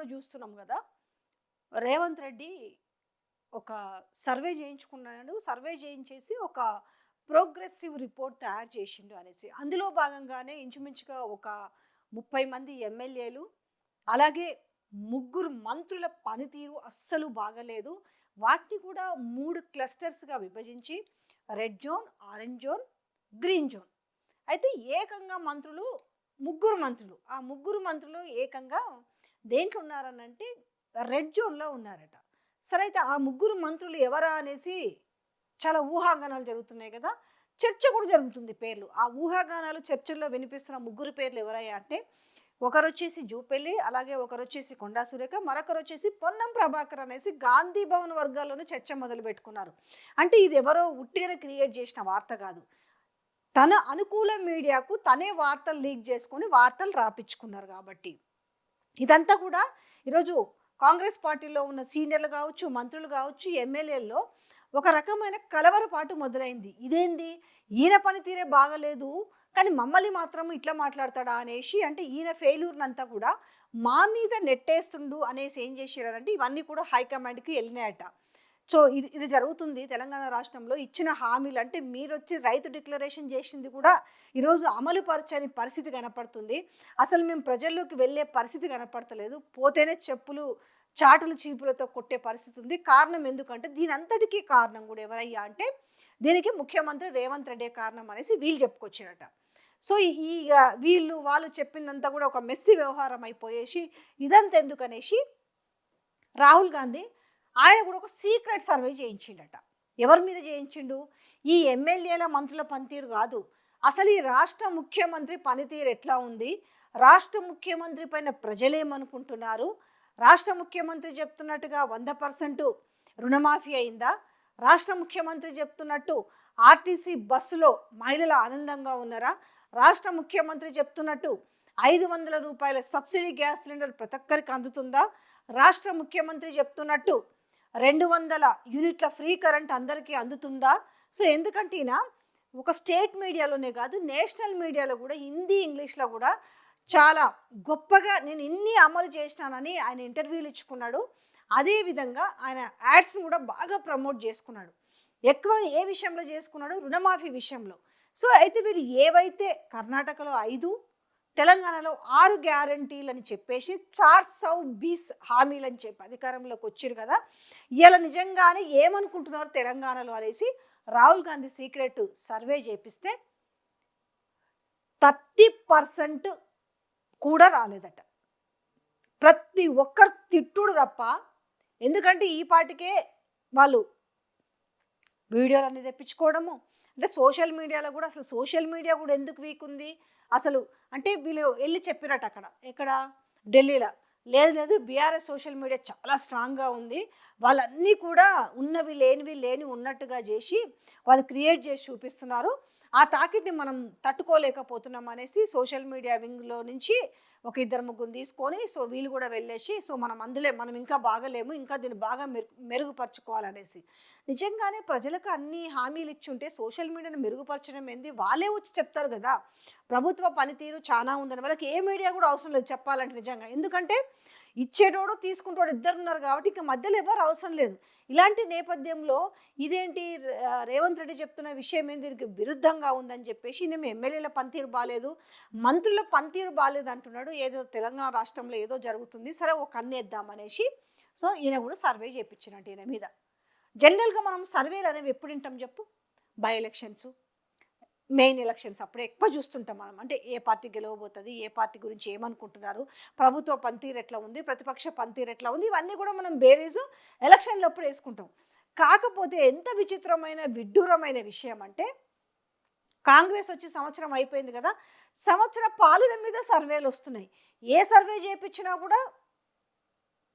కూడా చూస్తున్నాం కదా. రేవంత్ రెడ్డి ఒక సర్వే చేయించుకున్నాడు. సర్వే చేయించేసి ఒక ప్రోగ్రెసివ్ రిపోర్ట్ తయారు చేసిండు అనేసి. అందులో భాగంగానే ఇంచుమించుగా ఒక ముప్పై మంది ఎమ్మెల్యేలు అలాగే ముగ్గురు మంత్రుల పనితీరు అస్సలు బాగలేదు. వాటిని కూడా మూడు క్లస్టర్స్గా విభజించి red zone orange zone green zone. అయితే ఏకంగా మంత్రులు ముగ్గురు మంత్రులు. ఆ ముగ్గురు మంత్రులు ఏకంగా దేంట్లో ఉన్నారనంటే రెడ్ జోన్లో ఉన్నారట. సరే అయితే ఆ ముగ్గురు మంత్రులు ఎవరా అనేసి చాలా ఊహాగానాలు జరుగుతున్నాయి కదా. చర్చ కూడా జరుగుతుంది పేర్లు. ఆ ఊహాగానాలు చర్చల్లో వినిపిస్తున్న ముగ్గురు పేర్లు ఎవరయ్యా అంటే ఒకరు వచ్చేసి జూపెల్లి అలాగే ఒకరు వచ్చేసి కొండా సురేఖ మరొకరు వచ్చేసి పొన్నం ప్రభాకర్ అనేసి గాంధీ భవన్ వర్గాల్లోనూ చర్చ మొదలు పెట్టుకున్నారు. అంటే ఇది ఎవరో ఉట్టిగా క్రియేట్ చేసిన వార్త కాదు. తన అనుకూల మీడియాకు తనే వార్తలు లీక్ చేసుకొని వార్తలు రాపించుకున్నారు కాబట్టి. ఇదంతా కూడా ఈరోజు కాంగ్రెస్ పార్టీలో ఉన్న సీనియర్లు కావచ్చు మంత్రులు కావచ్చు ఎమ్మెల్యేల్లో ఒక రకమైన కలవరపాటు మొదలైంది. ఇదేంది? ఈయన పనితీరే బాగలేదు కానీ మమ్మల్ని మాత్రం ఇట్లా మాట్లాడతాడా అనేసి అంటే ఈయన ఫెయిల్యూర్నంతా కూడా మా మీద నెట్టేస్తుండు అనేసి ఏం చేసారంటే ఇవన్నీ కూడా హైకమాండ్కి వెళ్ళినాయట. సో ఇది ఇది జరుగుతుంది తెలంగాణ రాష్ట్రంలో. ఇచ్చిన హామీలు అంటే మీరు వచ్చి రైతు డిక్లరేషన్ చేసింది కూడా ఈరోజు అమలు పరచని పరిస్థితి కనపడుతుంది. అసలు మేము ప్రజల్లోకి వెళ్ళే పరిస్థితి కనపడతలేదు. పోతేనే చెప్పులు చాటలు చీపులతో కొట్టే పరిస్థితి ఉంది. కారణం ఎందుకంటే దీని అంతటికీ కారణం కూడా ఎవరయ్యా అంటే దీనికి ముఖ్యమంత్రి రేవంత్ రెడ్డి కారణం అనేసి వీళ్ళు చెప్పుకొచ్చారట. సో ఈ వీళ్ళు వాళ్ళు చెప్పినంత కూడా ఒక మెస్సి వ్యవహారం అయిపోయేసి ఇదంతా ఎందుకనేసి రాహుల్ గాంధీ ఆయన కూడా ఒక సీక్రెట్ సర్వే చేయించిండట. ఎవరి మీద చేయించిండు? ఈ ఎమ్మెల్యేల మంత్రుల పనితీరు కాదు. అసలు ఈ రాష్ట్ర ముఖ్యమంత్రి పనితీరు ఎట్లా ఉంది? రాష్ట్ర ముఖ్యమంత్రి పైన ప్రజలేమనుకుంటున్నారు? రాష్ట్ర ముఖ్యమంత్రి చెప్తున్నట్టుగా వంద పర్సెంట్ రుణమాఫీ అయిందా? రాష్ట్ర ముఖ్యమంత్రి చెప్తున్నట్టు ఆర్టీసీ బస్సులో మహిళలు ఆనందంగా ఉన్నారా? రాష్ట్ర ముఖ్యమంత్రి చెప్తున్నట్టు ఐదు వందల రూపాయల సబ్సిడీ గ్యాస్ సిలిండర్ ప్రతి ఒక్కరికి అందుతుందా? రాష్ట్ర ముఖ్యమంత్రి చెప్తున్నట్టు రెండు వందల యూనిట్ల ఫ్రీ కరెంట్ అందరికీ అందుతుందా? సో ఎందుకంటే ఈయన ఒక స్టేట్ మీడియాలోనే కాదు నేషనల్ మీడియాలో కూడా హిందీ ఇంగ్లీష్లో కూడా చాలా గొప్పగా నేను ఇన్ని అమలు చేసినానని ఆయన ఇంటర్వ్యూలు ఇచ్చుకున్నాడు. అదేవిధంగా ఆయన యాడ్స్ని కూడా బాగా ప్రమోట్ చేసుకున్నాడు. ఎక్కువ ఏ విషయంలో చేసుకున్నాడు? రుణమాఫీ విషయంలో. సో అయితే వీళ్ళు ఏవైతే కర్ణాటకలో ఐదు తెలంగాణలో ఆరు గ్యారంటీలు అని చెప్పేసి చార్ సౌ బీస్ హామీలు అని చెప్పి అధికారంలోకి వచ్చారు కదా. ఇలా నిజంగానే ఏమనుకుంటున్నారు తెలంగాణలో అనేసి రాహుల్ గాంధీ సీక్రెట్ సర్వే చేపిస్తే థర్టీ పర్సెంట్ కూడా రాలేదట. ప్రతి ఒక్కరు తిట్టుడు తప్ప ఎందుకంటే ఈ పాటికే వాళ్ళు వీడియోలన్నీ తెప్పించుకోవడము అంటే సోషల్ మీడియాలో కూడా అసలు సోషల్ మీడియా కూడా ఎందుకు వీక్ ఉంది? అసలు అంటే వీళ్ళు వెళ్ళి చెప్పినట్టు అక్కడ. ఎక్కడ? ఢిల్లీలో. లేదు లేదు బీఆర్ఎస్ సోషల్ మీడియా చాలా స్ట్రాంగ్గా ఉంది. వాళ్ళన్నీ కూడా ఉన్నవి లేనివి లేని ఉన్నట్టుగా చేసి వాళ్ళు క్రియేట్ చేసి చూపిస్తున్నారు. ఆ తాకిడిని మనం తట్టుకోలేకపోతున్నాం అనేసి సోషల్ మీడియా వింగ్లో నుంచి ఒక ఇద్దరు ముగ్గురు తీసుకొని సో వీళ్ళు కూడా వెళ్ళేసి సో మనం అందులే మనం ఇంకా బాగలేము ఇంకా దీన్ని బాగా మెరు మెరుగుపరచుకోవాలనేసి. నిజంగానే ప్రజలకు అన్ని హామీలు ఇచ్చుంటే సోషల్ మీడియాను మెరుగుపరచడం ఏంది? వాళ్ళే వచ్చి చెప్తారు కదా. ప్రభుత్వ పనితీరు చాలా ఉందని వాళ్ళకి ఏ మీడియా కూడా అవసరం లేదు చెప్పాలంటే నిజంగా. ఎందుకంటే ఇచ్చేటోడు తీసుకుంటాడు ఇద్దరు ఉన్నారు కాబట్టి ఇక మధ్యలో ఎవరు అవసరం లేదు. ఇలాంటి నేపథ్యంలో ఇదేంటి రేవంత్ రెడ్డి చెప్తున్న విషయం ఏంటి దీనికి విరుద్ధంగా ఉందని చెప్పేసి నేను ఎమ్మెల్యేల పనితీరు బాగాలేదు మంత్రుల పనితీరు బాగాలేదు అంటున్నాడు. ఏదో తెలంగాణ రాష్ట్రంలో ఏదో జరుగుతుంది. సరే ఒక కన్నేద్దాం అనేసి. సో ఈయన కూడా సర్వే చేయించినట్టు ఈయన మీద. జనరల్గా మనం సర్వేలు అనేవి ఎప్పుడు వింటాం చెప్పు? By elections. మెయిన్ ఎలక్షన్స్ అప్పుడు ఎక్కువ చూస్తుంటాం మనం. అంటే ఏ పార్టీ గెలవబోతుంది ఏ పార్టీ గురించి ఏమనుకుంటున్నారు ప్రభుత్వ పంతీరెట్లా ఉంది ప్రతిపక్ష పంతీరెట్లా ఉంది ఇవన్నీ కూడా మనం బేరీజు ఎలక్షన్లో అప్పుడు వేసుకుంటాం. కాకపోతే ఎంత విచిత్రమైన విడ్డూరమైన విషయం అంటే కాంగ్రెస్ వచ్చి సంవత్సరం అయిపోయింది కదా సంవత్సర పాలన మీద సర్వేలు వస్తున్నాయి. ఏ సర్వే చేయించినా కూడా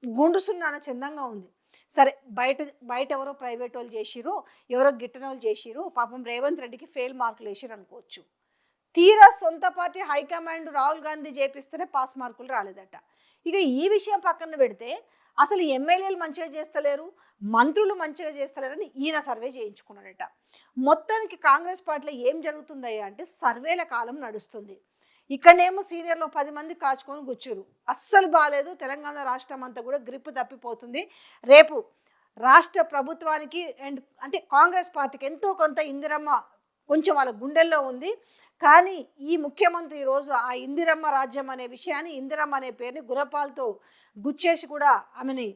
గుండు సున్నాన చందంగా ఉంది. సరే బయట బయట ఎవరో ప్రైవేట్ వాళ్ళు చేసిరు ఎవరో గిట్టన వాళ్ళు చేసిరు పాపం రేవంత్ రెడ్డికి ఫెయిల్ మార్కులు వేసిరు అనుకోవచ్చు. తీరా సొంత party high command Rahul Gandhi చేపిస్తేనే pass మార్కులు రాలేదట. ఇక ఈ విషయం పక్కన పెడితే అసలు ఎమ్మెల్యేలు మంచిగా చేస్తలేరు మంత్రులు మంచిగా చేస్తలేరని ఈయన సర్వే చేయించుకున్నాడట. మొత్తానికి కాంగ్రెస్ పార్టీలో ఏం జరుగుతుందయ్యా అంటే సర్వేల కాలం నడుస్తుంది. ఇక్కడనేమో సీనియర్లో పది మంది కాచుకొని కూర్చురు అస్సలు బాగాలేదు తెలంగాణ రాష్ట్రం అంతా కూడా గ్రిప్ తప్పిపోతుంది. రేపు రాష్ట్ర ప్రభుత్వానికి అండ్ అంటే కాంగ్రెస్ పార్టీకి ఎంతో కొంత ఇందిరమ్మ కొంచెం వాళ్ళ గుండెల్లో ఉంది. కానీ ఈ ముఖ్యమంత్రి ఈరోజు ఆ ఇందిరమ్మ రాజ్యం అనే విషయాన్ని ఇందిరమ్మ అనే పేరుని గురపాలతో గుచ్చేసి కూడా ఆమెని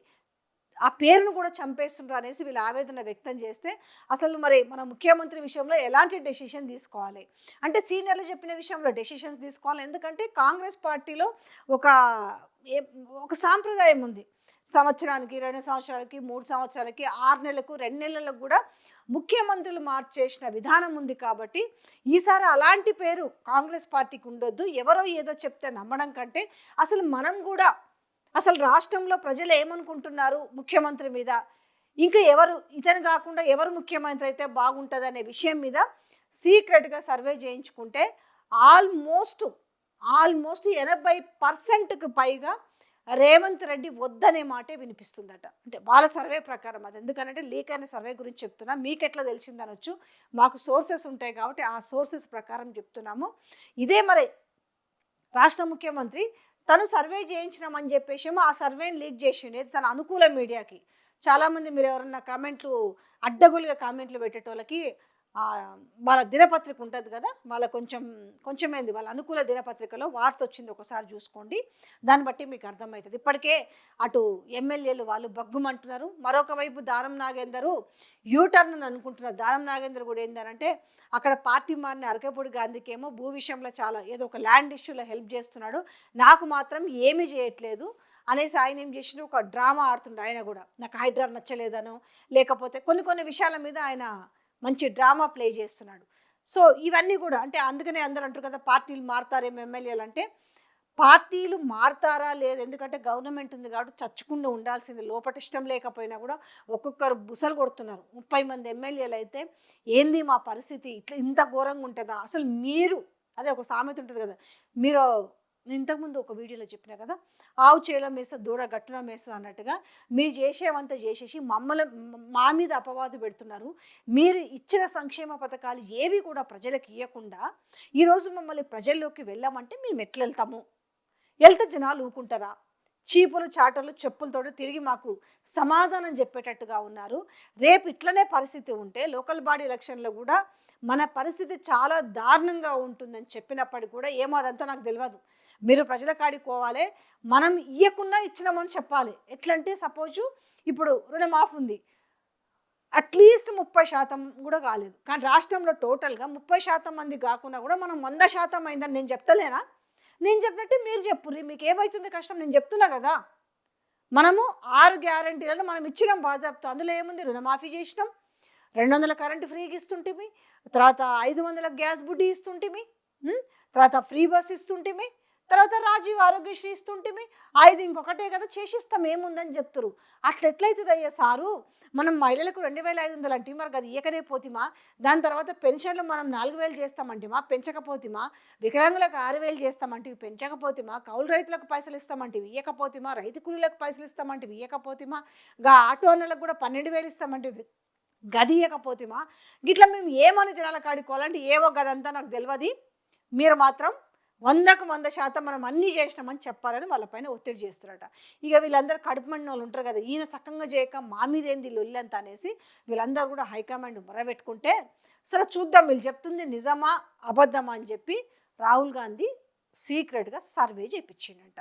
ఆ పేరును కూడా చంపేస్తుండ్రు అనేసి వీళ్ళు ఆవేదన వ్యక్తం చేస్తే అసలు మరి మన ముఖ్యమంత్రి విషయంలో ఎలాంటి డెసిషన్ తీసుకోవాలి? అంటే సీనియర్లు చెప్పిన విషయంలో డెసిషన్స్ తీసుకోవాలి. ఎందుకంటే కాంగ్రెస్ పార్టీలో ఒక ఏ- ఒక సాంప్రదాయం ఉంది. సంవత్సరానికి రెండు సంవత్సరాలకి మూడు సంవత్సరాలకి ఆరు నెలలకు రెండు నెలలకు కూడా ముఖ్యమంత్రులు మార్చేసిన విధానం ఉంది కాబట్టి ఈసారి అలాంటి పేరు కాంగ్రెస్ పార్టీకి ఉండొద్దు. ఎవరో ఏదో చెప్తే నమ్మడం కంటే అసలు మనం కూడా అసలు రాష్ట్రంలో ప్రజలు ఏమనుకుంటున్నారు ముఖ్యమంత్రి మీద? ఇంకా ఎవరు ఇతను కాకుండా ఎవరు ముఖ్యమంత్రి అయితే బాగుంటుంది అనే విషయం మీద సీక్రెట్గా సర్వే చేయించుకుంటే ఆల్మోస్ట్ ఆల్మోస్ట్ ఎనభై పర్సెంట్కి పైగా రేవంత్ రెడ్డి వద్దనే మాటే వినిపిస్తుందట. అంటే వాళ్ళ సర్వే ప్రకారం అది. ఎందుకంటే లీక్ అయిన సర్వే గురించి చెప్తున్నా. మీకు ఎట్లా తెలిసిందనొచ్చు. మాకు సోర్సెస్ ఉంటాయి కాబట్టి ఆ సోర్సెస్ ప్రకారం చెప్తున్నాము. ఇదే మరి రాష్ట్ర ముఖ్యమంత్రి తను సర్వే చేయించినామని చెప్పేసేమో ఆ సర్వేని లీక్ చేసిండే తన అనుకూల మీడియాకి. చాలామంది మీరు ఎవరన్నా కామెంట్లు అడ్డగోలుగా కామెంట్లు పెట్టేటోళ్ళకి వాళ్ళ దినపత్రిక ఉంటుంది కదా వాళ్ళ కొంచెం కొంచెమైంది వాళ్ళ అనుకూల దినపత్రికలో వార్త వచ్చింది ఒకసారి చూసుకోండి. దాన్ని బట్టి మీకు అర్థమవుతుంది. ఇప్పటికే అటు ఎమ్మెల్యేలు వాళ్ళు బగ్గుమంటున్నారు మరొక వైపు దానం నాగేందరు యూటర్న్ అని అనుకుంటున్నారు. దానం నాగేందర్ కూడా ఏంటంటే అక్కడ పార్టీ మారిన అరకపూడి గాంధీకేమో భూ విషయంలో చాలా ఏదో ఒక ల్యాండ్ ఇష్యూలో హెల్ప్ చేస్తున్నాడు. నాకు మాత్రం ఏమీ చేయట్లేదు అనేసి ఆయన ఏం చేసిన ఒక డ్రామా ఆడుతుండే ఆయన కూడా. నాకు హైడ్రా నచ్చలేదనో లేకపోతే కొన్ని కొన్ని విషయాల మీద ఆయన మంచి డ్రామా ప్లే చేస్తున్నాడు. సో ఇవన్నీ కూడా అంటే అందుకనే అందరూ అంటారు కదా పార్టీలు మారుతారేమో ఎమ్మెల్యేలు అంటే పార్టీలు మారుతారా లేదు? ఎందుకంటే గవర్నమెంట్ ఉంది కాబట్టి చచ్చకుండా ఉండాల్సింది. లోపట ఇష్టం లేకపోయినా కూడా ఒక్కొక్కరు బుసలు కొడుతున్నారు. ముప్పై మంది ఎమ్మెల్యేలు అయితే ఏంది మా పరిస్థితి? ఇట్లా ఇంత ఘోరంగా ఉంటుందా? అసలు మీరు అదే ఒక సామెత ఉంటుంది కదా. మీరు ఇంతకుముందు ఒక వీడియోలో చెప్పిన కదా ఆవు చేలో మేస్త దూడ గట్టున మేస్త అన్నట్టుగా మీరు చేసేవంతా చేసేసి మమ్మల్ని మా మీద అపవాదు పెడుతున్నారు. మీరు ఇచ్చిన సంక్షేమ పథకాలు ఏవి కూడా ప్రజలకు ఇవ్వకుండా ఈరోజు మమ్మల్ని ప్రజల్లోకి వెళ్ళామంటే మేము ఎట్లా వెళ్తాము వెళ్తే జనాలు ఊకుంటారా చీపులు చాటలు చెప్పులతో తిరిగి మాకు సమాధానం చెప్పేటట్టుగా ఉన్నారు. రేపు ఇట్లనే పరిస్థితి ఉంటే లోకల్ బాడీ ఎలక్షన్లో కూడా మన పరిస్థితి చాలా దారుణంగా ఉంటుందని చెప్పినప్పటికీ కూడా ఏమో అదంతా నాకు తెలియదు మీరు ప్రజల కాడికి పోవాలి మనం ఇయ్యకున్నా ఇచ్చినామని చెప్పాలి. ఎట్లంటే సపోజు ఇప్పుడు రుణమాఫ్ ఉంది. అట్లీస్ట్ ముప్పై శాతం కూడా కాలేదు. కానీ రాష్ట్రంలో టోటల్గా ముప్పై శాతం మంది కాకుండా కూడా మనం వంద శాతం అయిందని నేను చెప్తలేనా? నేను చెప్పినట్టు మీరు చెప్పుర్రి. మీకు ఏమవుతుంది కష్టం? నేను చెప్తున్నా కదా. మనము ఆరు గ్యారంటీలను మనం ఇచ్చినాం బాజాబ్తో అందులో ఏముంది? రుణమాఫీ చేసినాం. రెండు వందల కరెంటు ఫ్రీగా ఇస్తుంటిమి తర్వాత ఐదు వందల గ్యాస్ బుడ్డి ఇస్తుంటిమి తర్వాత ఫ్రీ బస్ ఇస్తుంటిమి తర్వాత రాజీవ్ ఆరోగ్యశ్రీ ఇస్తుంటిమి. ఐదు ఇంకొకటే కదా చేసిస్తాం ఏముందని చెప్తారు అట్లా ఎట్లయితుంది అయ్యా సారు? మనం మహిళలకు రెండు వేల ఐదు వందలు అంటే మరి అది ఇయకనే పోతిమా? దాని తర్వాత పెన్షన్లు మనం నాలుగు వేలు చేస్తామంటిమా? పెంచకపోతిమా? వికలాంగులకు ఆరు వేలు చేస్తామంటివి పెంచకపోతిమా? కౌలు రైతులకు పైసలు ఇస్తామంటివి ఇయ్యకపోతిమా? రైతు కూలీలకు పైసలు ఇస్తామంటివి ఇయ్యకపోతిమా? గా ఆటో ఓనర్లకు కూడా పన్నెండు వేలు ఇస్తామంటివి గది ఇయ్యకపోతిమా గిట్లా మేము ఏమని జనాల కాడుకోవాలంటే ఏవో గదంతా నాకు తెలియదు మీరు మాత్రం వందకు వంద శాతం మనం అన్నీ చేసినామని చెప్పాలని వాళ్ళపైన ఒత్తిడి చేస్తున్నారట. ఇక వీళ్ళందరూ కడుపు మండిన వాళ్ళు ఉంటారు కదా ఈయన సక్కంగా చేయక మా మీద ఏంది లొల్లంత అనేసి వీళ్ళందరూ కూడా హైకమాండ్ మొరబెట్టుకుంటే సరే చూద్దాం వీళ్ళు చెప్తుంది నిజమా అబద్ధమా? అని చెప్పి రాహుల్ గాంధీ సీక్రెట్గా సర్వే చేయించిండట